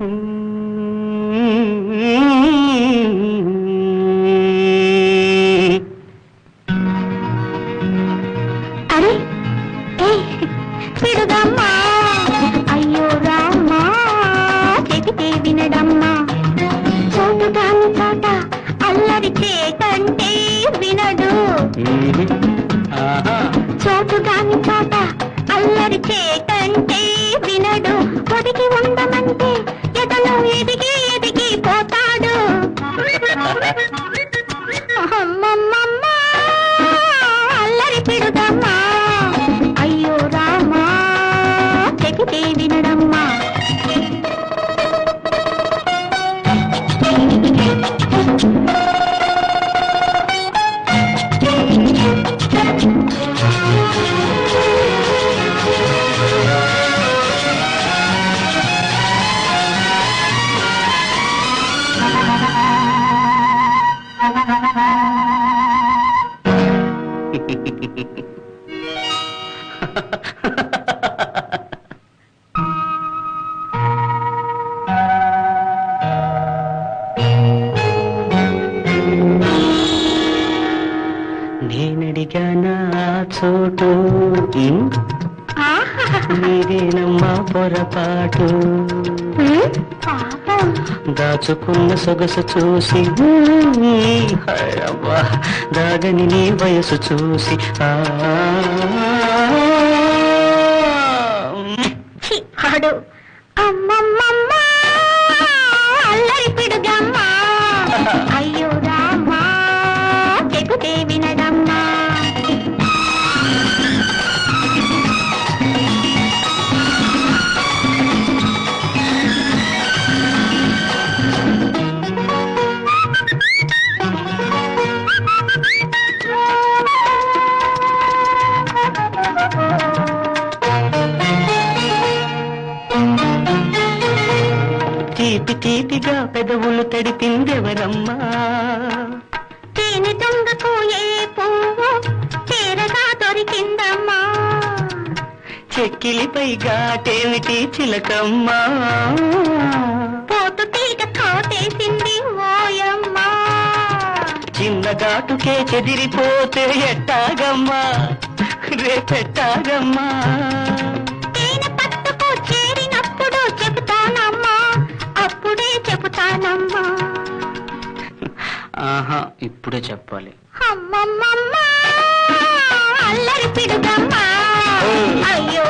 అరే ఏ? విడుదమ్మా అయ్యో రామ్మా చెబితే వినడమ్మా. చోటు కాని చోట అల్లరి చేతంటే వినడు. చోటు కాని చోట అల్లరి వినడు. ఒదిగి ఉండమంటే baby నేనడిగానా చోటు? మీరేనమ్మా పొరపాటు. దాచుకున్న సొగసు చూసి దాగని నీ వయసు చూసి అమ్మమ్మమ్మ అల్లరి తీపి తీపిగా పెదవులు తడిపిందెవరమ్మా? తేనె దొంగకు ఏ పువ్వు చీరగా దొరికిందమ్మా. చెక్కిలిపై ఘాటేమిటి చిలకమ్మా. పోతు తీగ కాటేసింది ఓయమ్మా. చిన్న ఘాటుకే చెదిరిపోతే ఎట్టాగమ్మా? రేపెట్టాగమ్మా? ఇప్పుడే చెప్పాలి. అల్లరి పిడుగమ్మా. అయ్యో